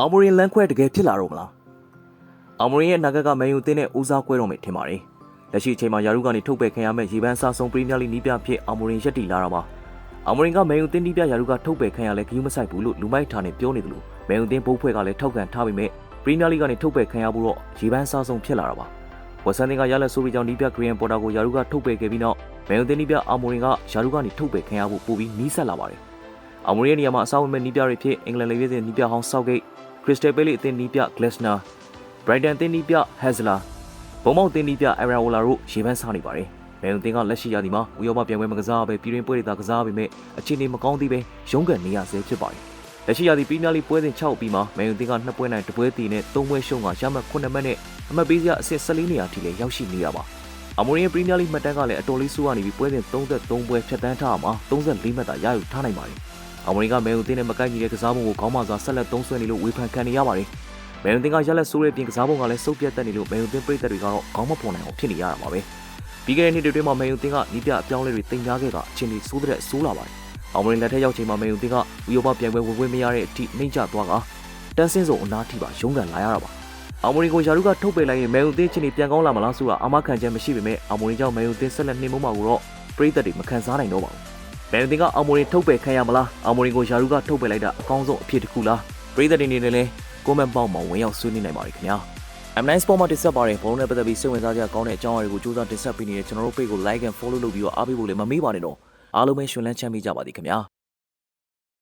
အောင်မရင်လန်ခွဲတကယ်ဖြစ်လာတော့မလားအောင်မရင်ရဲ့နာဂတ်ကမန်ယူအသင်းနဲ့ဦးစားကွဲတော့မယ်ထင်ပါတယ်လက်ရှိအချိန်မှာယာရုကနေထုတ်ပယ်ခံရမဲ့ရေပန်းစားဆုံးပရီးမီးယားလိနီးပြဖြစ်အောင်မရင်ရက်တီလာတာပါအောင်မရင်ကမန်ယူအသင်းနီးပြယာရုကထုတ်ပယ်ခံရလဲဂယူးမဆိုင်ဘူးလို့လူမိုက်ထားနဲ့ပြောနေတယ်လို့မန်ယူအသင်းဘုတ်ဖွဲ့ကလည်းထောက်ခံထားပေမဲ့ပရီးမီးယားလိကနေထုတ်ပယ်ခံရဖို့တော့ရေပန်းစားဆုံးဖြစ်လာတာပါဝက်ဆန်တင်ကရလက်ဆိုပြီးကြောင့်နီးပြဂရီယန်ပေါ်တာကိုယာရုကထုတ်ပယ်ခဲ့ပြီးနောက်မန်ယူအသင်းနီးပြအောင်မရင်ကယာရုကနေထုတ်ပယ်ခံရဖို့ပိုပြီးနီးစပ်လာပါတယ်အောင်မရင်ရဲ့နေရာမှာအစားဝင်မဲ့နီးပြတွေဖြစ်အင်္ဂလန်လေဗီးစင်နီးပြဟောင်းဆောက်ဂိတ် ခရစ္စတယ်ပဲလီအသင်းနီးပြဂလက်စနာဘရိုက်တန်အသင်းနီးပြဟက်ဇလာဘုံမောက်အသင်းနီးပြအရာဝလာတို့ရေပန်းစားနေပါတယ်။မဲုံအသင်းကလက်ရှိရာသီမှာဥရောပပြိုင်ပွဲမကစားဘဲပြည်တွင်းပွဲတွေသာကစားပေမဲ့အခြေအနေမကောင်းသေးပဲရုန်းကန်နေရဆဲဖြစ်ပါတယ်။လက်ရှိရာသီပရီးမီးယားလိပွဲစဉ်6ပြီးမှာမဲုံအသင်းက2ပွဲနိုင်2ပွဲတည်နဲ့3ပွဲရှုံးကရမှတ်9မှတ်နဲ့အမှတ်ပေးစရာအဆင့်14နေရာထိလည်းရောက်ရှိနေရပါ။အမိုရီရဲ့ပရီးမီးယားလိမှတ်တမ်းကလည်းအတော်လေးဆိုးရနေပြီးပွဲစဉ်33ပွဲဖြတ်တန်းထားမှာ34မှတ်သာရယူထားနိုင်ပါတယ်။ အမိုရီကမဲုံအသင်းနဲ့မကိုက်ညီတဲ့ကစားပုံကိုခေါင်းမစွာဆက်လက်သုံးဆွဲနေလို့ဝေဖန်ခံနေရပါတယ်။မဲယုံတင်ကရက်လက်ဆိုးတဲ့ပြင်ကစားပုံကလည်းစုပ်ပြတ်တက်နေလို့မဲယုံတင်ပရိသတ်တွေကတော့ခေါင်းမပေါ်နိုင်အောင်ဖြစ်နေရတာပါပဲပြီးခဲ့တဲ့နှစ်တွေအတွင်းမှာမဲယုံတင်ကနီးပြအပြောင်းလဲတွေတင်ကြားခဲ့ကအချင်းတွေစိုးတဲ့ဆိုးလာပါတယ်အောင်မရင်လက်ထက်ရောက်ချိန်မှာမဲယုံတင်ကဥရောပပြိုင်ပွဲဝင်ခွင့်မရတဲ့အထိနှိမ့်ချသွားကတန်းစင်းစုံအနာထိပါရုန်းကန်လာရတာပါအောင်မရင်ကိုယာရုကထုတ်ပယ်လိုက်ရင်မဲယုံတင်ချင်းတွေပြန်ကောင်းလာမလားဆိုတာအမခံချက်မရှိပေမဲ့အောင်မရင်ကြောင့်မဲယုံတင်ဆက်လက်နှိမ့်မမှာကိုတော့ပရိသတ်တွေမခံစားနိုင်တော့ပါဘူး မဲယုံတင်ကအောင်မရင်ထုတ်ပယ်ခံရမလားအောင်မရင်ကိုယာရုကထုတ်ပယ်လိုက်တာအကောင်းဆုံးအဖြစ်တစ်ခုလားပရိသတ်တွေအနေနဲ့လည်းကွန်မန့်ပေါက်မှာဝင်ရောက်ဆွေးနွေးနိုင်ပါတယ်ခင်ဗျာ M9 Sport မှာတင်ဆက်ပါတယ်ဘုံနဲ့ပတ်သက်ပြီးစိတ်ဝင်စားစရာကောင်းတဲ့အကြောင်းအရာတွေကိုစူးစမ်းတင်ဆက်ပေးနေတဲ့ကျွန်တော်တို့ page ကို like and follow လုပ်ပြီးတော့အားပေးဖို့လည်းမမေ့ပါနဲ့တော့အားလုံးပဲရှင်လန်းချမ်းမြေ့ကြပါသည်ခင်ဗျာ